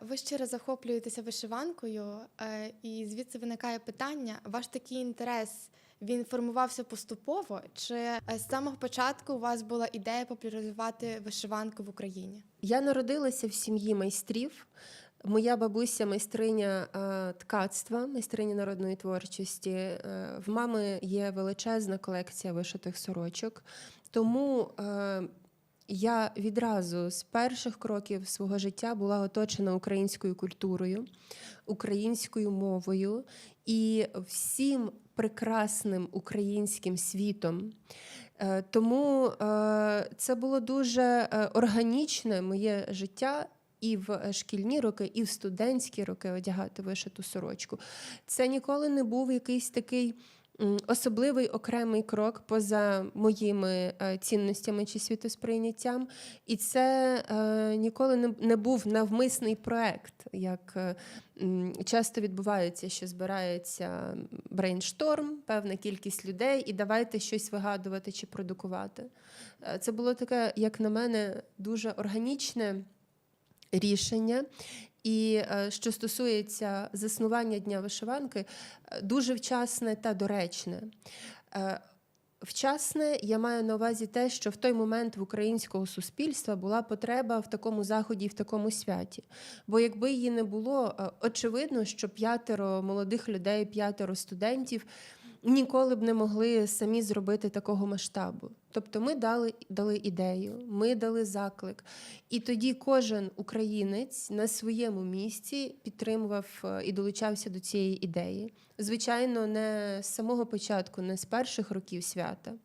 ви щиро захоплюєтеся вишиванкою, е, і звідси виникає питання: ваш такий інтерес він формувався поступово, чи е, з самого початку у вас була ідея популяризувати вишиванку в Україні? Я народилася в сім'ї майстрів. Моя бабуся майстриня е, ткацтва, майстриня народної творчості. В мами є величезна колекція вишитих сорочок. Тому я відразу з перших кроків свого життя була оточена українською культурою, українською мовою і всім прекрасним українським світом. Е, Тому е, це було дуже е, органічне моє життя. І в шкільні роки, і в студентські роки одягати вишиту сорочку. Це ніколи не був якийсь такий особливий окремий крок поза моїми е, цінностями чи світосприйняттям. І це е, ніколи не, був навмисний проект, як е, часто відбувається, що збирається брейншторм, певна кількість людей, і давайте щось вигадувати чи продукувати. Це було таке, як на мене, дуже органічне рішення. І е, що стосується заснування дня вишиванки, е, дуже вчасне та доречне. Е, Вчасне я маю на увазі те, що в той момент в українського суспільства була потреба в такому заході і в такому святі. Бо якби її не було, очевидно, що п'ятеро молодих людей, п'ятеро студентів ніколи б не могли самі зробити такого масштабу. Тобто ми дали, дали ідею, ми дали заклик. І тоді кожен українець на своєму місці підтримував е, і долучався до цієї ідеї. Звичайно, не з самого початку, не з перших років свята.